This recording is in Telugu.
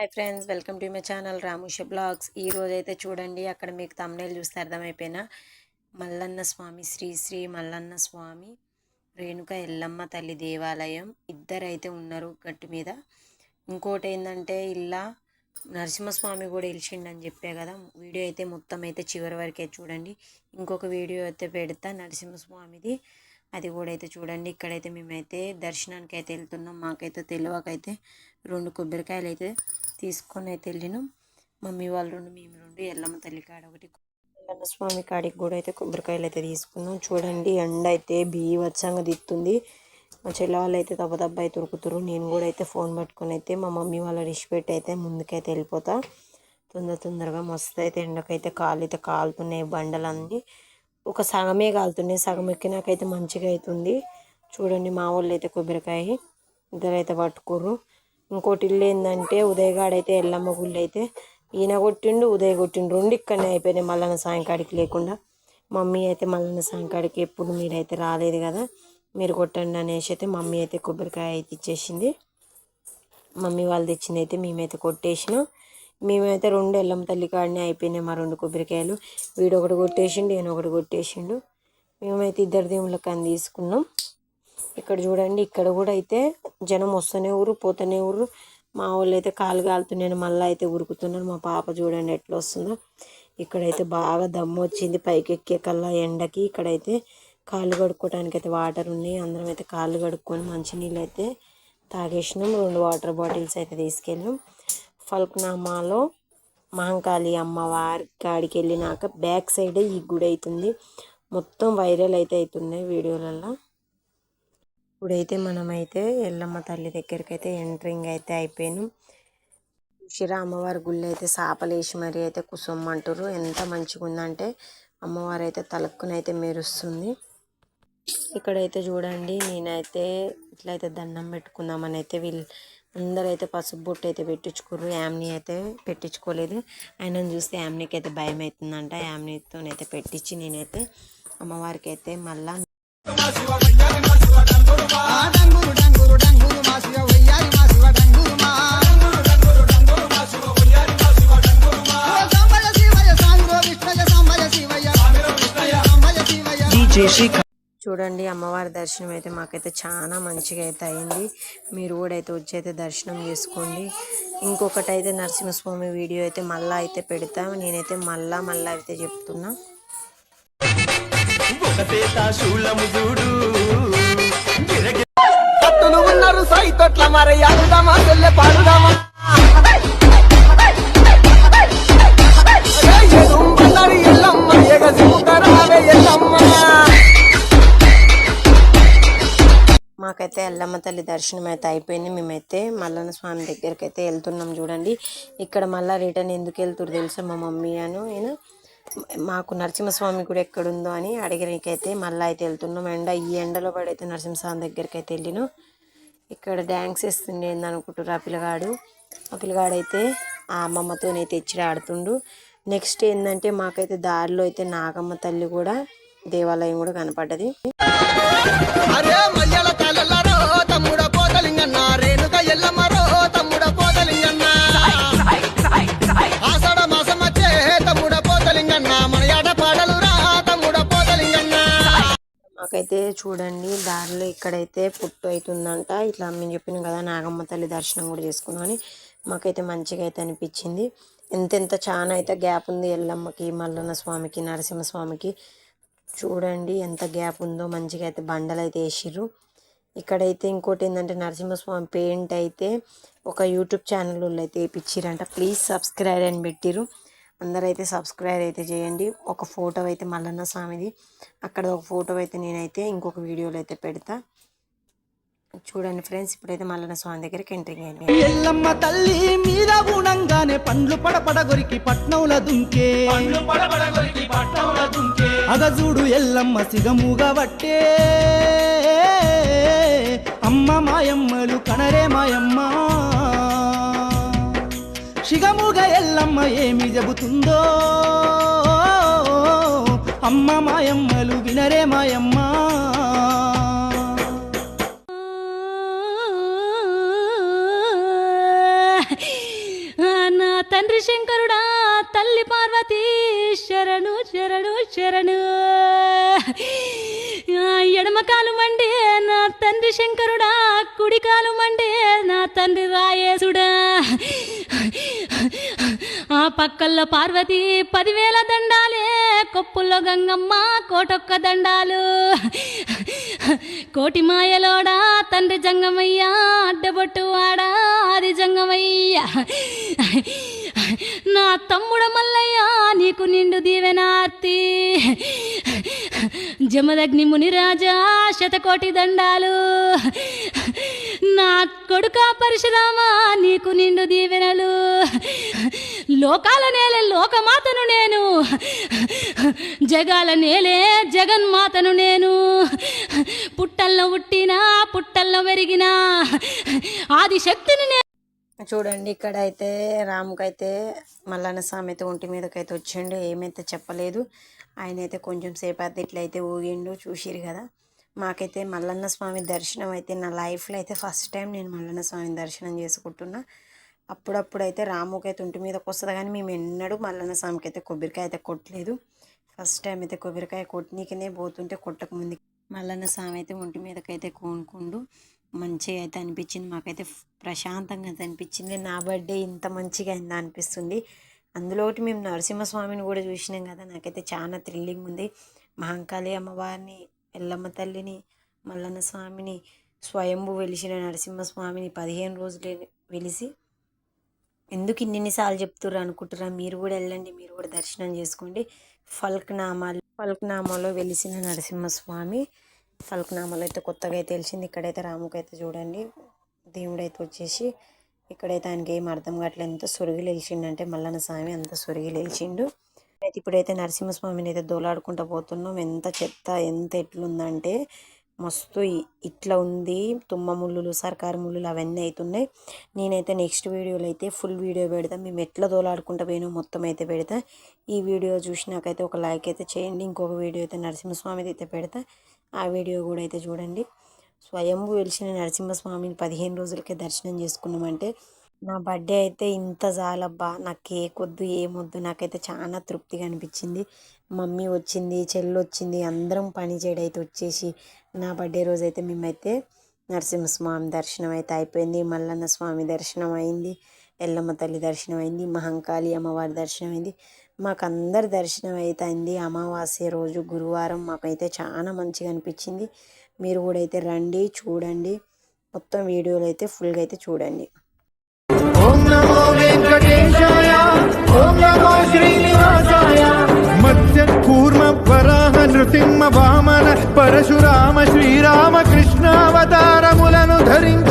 Hi friends welcome to my channel Ramusha blogs. ఈ రోజైతే అయితే చూడండి అక్కడ మీకు తమ్నేలు చూస్తే అర్థమైపోయినా. మల్లన్న స్వామి శ్రీ శ్రీ మల్లన్న స్వామి రేణుక ఎల్లమ్మ తల్లి దేవాలయం ఇద్దరు అయితే ఉన్నారు గట్టు మీద. ఇంకోటి ఏంటంటే ఇలా నరసింహస్వామి కూడా ఇలిచిండని చెప్పే కదా వీడియో అయితే మొత్తం అయితే చివరి వరకే చూడండి. ఇంకొక వీడియో అయితే పెడతా నరసింహస్వామిది. అది కూడా అయితే చూడండి ఇక్కడైతే మేమైతే దర్శనానికి అయితే వెళ్తున్నాం. మాకైతే తెలియకైతే రెండు కొబ్బరికాయలు అయితే తీసుకొని అయితే వెళ్ళినాం. మమ్మీ వాళ్ళు రెండు మేము రెండు ఎల్లమ్మ తల్లి కాడ ఒకటి స్వామి కాడికి కూడా అయితే కొబ్బరికాయలు అయితే తీసుకున్నాం. చూడండి ఎండ అయితే బీవత్సంగా దిత్తుంది మా చెల్లె వాళ్ళు అయితే దెబ్బ దెబ్బ అయితే ఉరుకుతురు నేను కూడా అయితే ఫోన్ పట్టుకొని అయితే మా మమ్మీ వాళ్ళ డిష్ పెట్టి అయితే ముందుకైతే వెళ్ళిపోతా. తొందర తొందరగా మస్తు అయితే ఎండకైతే కాలు అయితే కాలుతున్నాయి బండలన్నీ. ఒక సగమే కాలుతున్నాయి. సగం ఎక్కినాకైతే మంచిగా అవుతుంది చూడండి మా వాళ్ళు అయితే కొబ్బరికాయ. ఇద్దరైతే పట్టుకోరు ఇంకోటి ఇల్లు ఏంటంటే ఉదయగాడైతే ఎల్లమ్మ గుళ్ళు అయితే ఈయన కొట్టిండు ఉదయ కొట్టిండు. రెండు ఇక్కడనే అయిపోయినాయి మల్లన్న సాయంకాడికి లేకుండా. మమ్మీ అయితే మల్లన్న సాయంకాడికి ఎప్పుడు మీరైతే రాలేదు కదా మీరు కొట్టండి అనేసి అయితే మమ్మీ అయితే కొబ్బరికాయ అయితే ఇచ్చేసింది. మమ్మీ వాళ్ళు తెచ్చింది అయితే మేమైతే కొట్టేసినాం. మేమైతే రెండు ఎల్లమ్మ తల్లి కాడనే అయిపోయినాయి మా రెండు కొబ్బరికాయలు. వీడు ఒకటి కొట్టేసిండు ఈయన ఒకటి కొట్టేసిండు. మేమైతే ఇద్దరు దేవుళ్ళకి అని తీసుకున్నాం. ఇక్కడ చూడండి ఇక్కడ కూడా అయితే జనం వస్తూనే ఊరు పోతూనే ఊరు. మా వాళ్ళు అయితే కాలు కాలుతున్నాను మళ్ళీ అయితే ఉరుకుతున్నాను మా పాప చూడండి ఎట్లా వస్తుందో. ఇక్కడైతే బాగా దమ్ము వచ్చింది. పైకి ఎక్కే కల్లా ఎండకి ఇక్కడైతే కాళ్ళు కడుక్కోవడానికి అయితే వాటర్ ఉన్నాయి. అందరం అయితే కాళ్ళు కడుక్కొని మంచినీళ్ళు అయితే తాగేసినాం. రెండు వాటర్ బాటిల్స్ అయితే తీసుకెళ్ళాం. ఫల్క్నామాలో మహంకాళి అమ్మవారి కాడికి వెళ్ళినాక బ్యాక్ సైడే ఈ గుడి అవుతుంది మొత్తం వైరల్ అయితే అవుతున్నాయి వీడియోలలో ఇప్పుడైతే మనమైతే ఎల్లమ్మ తల్లి దగ్గరికి అయితే ఎంట్రింగ్ అయితే అయిపోయాను. శిర అమ్మవారి గుళ్ళు అయితే సాపలేసి మరి అయితే కుసమ్మంటారు ఎంత మంచిగా ఉందంటే అమ్మవారు అయితే తలక్కునైతే మెరుస్తుంది. ఇక్కడైతే చూడండి నేనైతే ఇట్లయితే దండం పెట్టుకుందామని అయితే వీళ్ళు అందరైతే పసుపు బొట్టు అయితే పెట్టించుకుర్రు. యామ్ని అయితే పెట్టించుకోలేదు. ఆయన చూస్తే యామ్నీకి అయితే భయం అవుతుందంట యామ్నితోనైతే పెట్టించి నేనైతే అమ్మవారికి అయితే మళ్ళా చూడండి అమ్మవారి దర్శనం అయితే మాకైతే చాలా మంచిగా అయితే అయింది. మీరు కూడా అయితే వచ్చి అయితే దర్శనం చేసుకోండి. ఇంకొకటి అయితే నరసింహస్వామి వీడియో అయితే మళ్ళీ అయితే పెడతా. నేనైతే మళ్ళా మళ్ళీ అయితే చెప్తున్నా. శూలము చూడు. ఉన్నారు సైతొట్ల మరి చెల్లె పాడుదామా? మాకైతే ఎల్లమ్మ తల్లి దర్శనం అయితే అయిపోయింది. మేమైతే మల్లన్న స్వామి దగ్గరికి అయితే వెళ్తున్నాం చూడండి. ఇక్కడ మళ్ళీ రిటర్న్ ఎందుకు వెళ్తురు తెలుసా మా మమ్మీ అను నేను మాకు నరసింహస్వామి కూడా ఎక్కడుందో అని అడిగడానికైతే మళ్ళీ అయితే వెళ్తున్నాం. ఎండ ఈ ఎండలో పడైతే నరసింహస్వామి దగ్గరికి అయితే వెళ్ళినాం. ఇక్కడ డ్యాన్స్ వేస్తుండే అనుకుంటున్నారు ఆ పిల్లగాడు. ఆ పిల్లగాడైతే ఆ అమ్మమ్మతోనైతే ఇచ్చి ఆడుతుండు. నెక్స్ట్ ఏంటంటే మాకైతే దారిలో అయితే నాగమ్మ తల్లి కూడా దేవాలయం కూడా కనపడ్డది. మాకైతే చూడండి దారిలో ఇక్కడైతే పుట్టు అవుతుందంట ఇట్లా మేము చెప్పినాం కదా నాగమ్మ తల్లి దర్శనం కూడా చేసుకున్నామని మాకైతే మంచిగా అయితే అనిపించింది. ఎంతెంత చాలా అయితే గ్యాప్ ఉంది ఎల్లమ్మకి మల్లన్న స్వామికి నరసింహస్వామికి చూడండి ఎంత గ్యాప్ ఉందో మంచిగా అయితే బండలు అయితే వేసిర్రు. ఇక్కడైతే ఇంకోటి ఏంటంటే నరసింహస్వామి పెయింట్ అయితే ఒక యూట్యూబ్ ఛానల్ అయితే వేయించారంట ప్లీజ్ సబ్స్క్రైబ్ అని పెట్టిర్రు. అందరైతే సబ్స్క్రైబ్ అయితే చేయండి. ఒక ఫోటో అయితే మల్లన్న స్వామిది. అక్కడ ఒక ఫోటో అయితే నేనైతే ఇంకొక వీడియోలో అయితే పెడతా. చూడండి ఫ్రెండ్స్ ఇప్పుడైతే మల్లన్న స్వామి దగ్గరికి ఎంట్రింగ్ అయింది ఎల్లమ్మ తల్లి మీద గుణంగానే పండ్లు పడపడ గొరికి పట్నంల దుంకే. అగజూడు ఎల్లమ్మ సిగముగా వట్టే. ఏమి చెబుతుందో? అమ్మ మాయమ్మలు వినరే మాయమ్మ. తండ్రి శంకరుడా తల్లి పార్వతీ శరణు శరణు శరణు. ఎడమకాలు మండే నా తండ్రి శంకరుడా కుడికాలు మండే నా తండ్రి రాయేసుడా. పక్కల్లో పార్వతి పదివేల దండాలే కొప్పుల్లో గంగమ్మ కోటొక్క దండాలు. కోటి మాయలోడా తండ్రి జంగమయ్య అడ్డబొట్టు వాడా ఆది జంగమయ్య. నా తమ్ముడ మల్లయ్య నీకు నిండు దీవెనార్తి. జమదగ్ని మునిరాజా శతకోటి దండాలు. నా కొడుక పరశురామ నీకు నిండు దీవెనలు. లోకాల నేలే లోకమాతను నేను. జగాల నేలే జగన్మాతను నేను. పుట్టల్లో ఉట్టినా పుట్టల్లో పెరిగినా ఆదిశక్తిని నేను చూడండి ఇక్కడ అయితే రాముకైతే మల్లన్న స్వామి అయితే ఒంటి మీదకైతే వచ్చిండు. ఏమైతే చెప్పలేదు. ఆయన అయితే కొంచెం సేపు అయితే ఇట్లయితే ఊగిండు చూసిరు కదా. మాకైతే మల్లన్న స్వామి దర్శనం అయితే నా లైఫ్లో అయితే ఫస్ట్ టైం నేను మల్లన్న స్వామి దర్శనం చేసుకుంటున్నా. అప్పుడప్పుడు అయితే రాముకి అయితే ఒంటి మీదకి వస్తుంది కానీ మేము ఎన్నడూ మల్లన్న స్వామికి అయితే కొబ్బరికాయ అయితే కొట్టలేదు. ఫస్ట్ టైం అయితే కొబ్బరికాయ కొట్టినీకనే పోతుంటే కొట్టక ముందు మల్లన్న స్వామి అయితే ఒంటి మీదకైతే కోనుకుండు. మంచిగా అయితే అనిపించింది. మాకైతే ప్రశాంతంగా అయితే అనిపించింది. నా బర్త్డే ఇంత మంచిగా అయిందా అనిపిస్తుంది. అందులో ఒకటి మేము నరసింహస్వామిని కూడా చూసినాం కదా. నాకైతే చాలా థ్రిల్లింగ్ ఉంది. మహంకాళి అమ్మవారిని ఎల్లమ్మ తల్లిని మల్లన్న స్వామిని స్వయంభూ వెలిసిన నరసింహస్వామిని పదిహేను రోజులు వెలిసి ఎందుకు ఇన్నిసార్లు చెప్తుర్రు అనుకుంటురా మీరు కూడా వెళ్ళండి మీరు కూడా దర్శనం చేసుకోండి. ఫల్క్నామాలు ఫల్క్నామాలో వెలిసిన నరసింహస్వామి ఫల్క్నామాలో అయితే కొత్తగా అయితే తెలిసింది. ఇక్కడైతే రాముకి అయితే చూడండి దేవుడు అయితే వచ్చేసి ఇక్కడైతే ఆయనకి ఏం అర్థం కావట్లేదు. ఎంత సొరిగి లేచిండంటే మల్లన్న స్వామి అంత సొరిగి లేచిండు. అయితే ఇప్పుడైతే నరసింహస్వామిని అయితే దోలాడుకుంటూ పోతున్నాం. ఎంత చెత్త ఎంత ఎట్లుందంటే మస్తు ఇట్లా ఉంది. తుమ్మ ముళ్ళులు సర్కారు ముళ్ళులు అవన్నీ అవుతున్నాయి నేనైతే నెక్స్ట్ వీడియోలో అయితే ఫుల్ వీడియో పెడతా. మేము ఎట్లా దోలాడుకుంటా పోయినా మొత్తం అయితే పెడతా. ఈ వీడియో చూసినాకైతే ఒక లైక్ అయితే చేయండి. ఇంకొక వీడియో అయితే నరసింహస్వామిది అయితే పెడతా. ఆ వీడియో కూడా అయితే చూడండి. స్వయంభూ వెలిసిన నరసింహస్వామిని పదిహేను రోజులకే దర్శనం చేసుకున్నామంటే నా బర్త్డే అయితే ఇంత చాలబ్బా నాకు కేక్ వద్దు ఏమొద్దు నాకైతే చాలా తృప్తిగా అనిపించింది. మమ్మీ వచ్చింది చెల్లి వచ్చింది అందరం పని చేయడైతే వచ్చేసి నా బర్త్డే రోజు అయితే మేమైతే నరసింహస్వామి దర్శనం అయితే అయిపోయింది మల్లన్న స్వామి దర్శనం అయింది ఎల్లమ్మ తల్లి దర్శనం అయింది మహంకాళి అమ్మవారి దర్శనం అయింది. మాకు అందరి దర్శనం అయితే అయింది. అమావాస్య రోజు గురువారం మాకైతే చాలా మంచిగా అనిపించింది. మీరు కూడా అయితే రండి చూడండి. మొత్తం వీడియోలు అయితే ఫుల్గా అయితే చూడండి. ఓం నమో వెంకటేశాయ ఓం పరశురామ శ్రీరామ కృష్ణావతారములను ధరించి